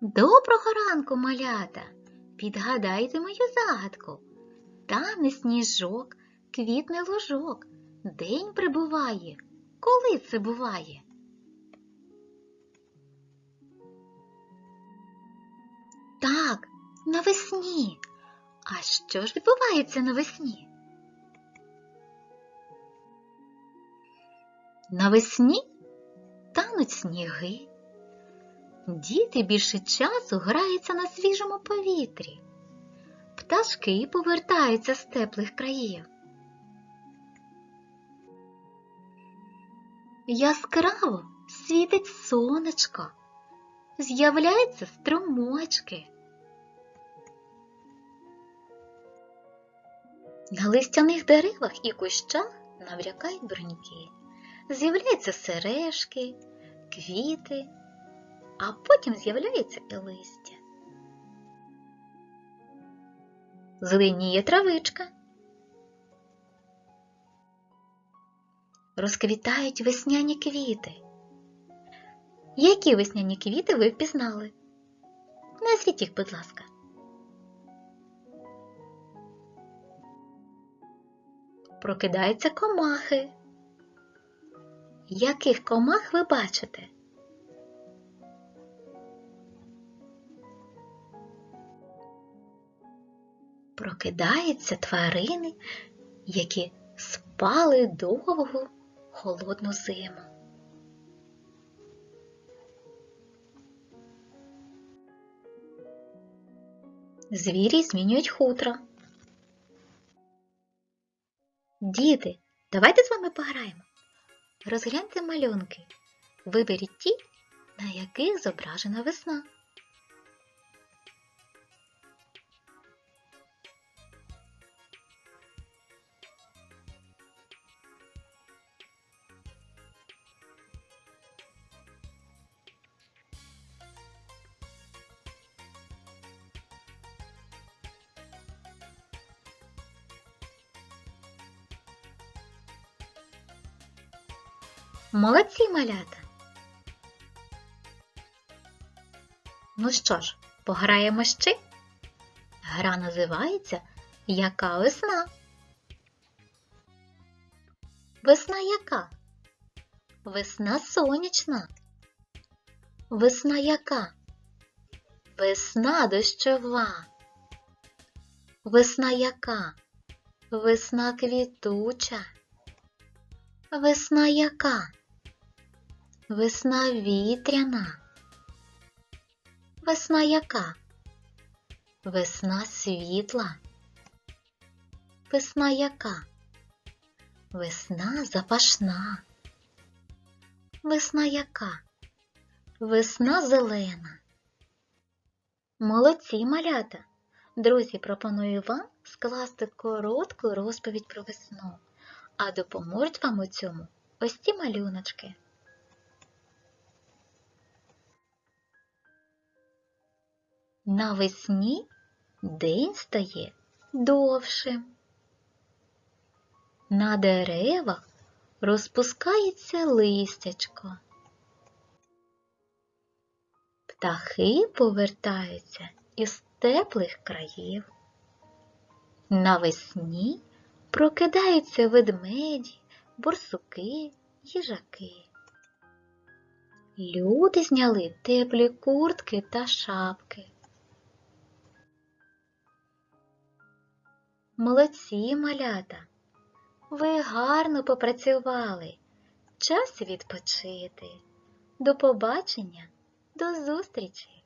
Доброго ранку, малята! Підгадайте мою загадку. Тане сніжок, квітне лужок, день прибуває. Коли це буває? Так, навесні. А що ж відбувається навесні? Навесні тануть сніги. Діти більше часу граються на свіжому повітрі. Пташки повертаються з теплих країв. Яскраво світить сонечко, з'являються струмочки. На листяних деревах і кущах наврякають бруньки, з'являються сережки, квіти а потім з'являється і листя. Зеленіє травичка. Розквітають весняні квіти. Які весняні квіти ви впізнали? Назвіть їх, будь ласка. Прокидаються комахи. Яких комах ви бачите? прокидаються тварини, які спали довгу холодну зиму. Звірі змінюють хутро. Діти, давайте з вами пограємо. Розгляньте малюнки. Виберіть ті, на яких зображена весна. Молодці малята. Ну що ж, пограємо ще? Гра називається Яка весна? Весна яка? Весна сонячна. Весна яка? Весна дощова. Весна яка? Весна квітуча. Весна яка? Весна вітряна. Весна яка? Весна світла. Весна яка? Весна запашна. Весна яка? Весна зелена. Молодці малята! Друзі, пропоную вам скласти коротку розповідь про весну, а допоможуть вам у цьому ось ці малюночки. Навесні день стає довшим. На деревах розпускається листячко. Птахи повертаються із теплих країв. Навесні прокидаються ведмеді, борсуки, їжаки. Люди зняли теплі куртки та шапки. Молодці малята! Ви гарно попрацювали. Час відпочити. До побачення, до зустрічі!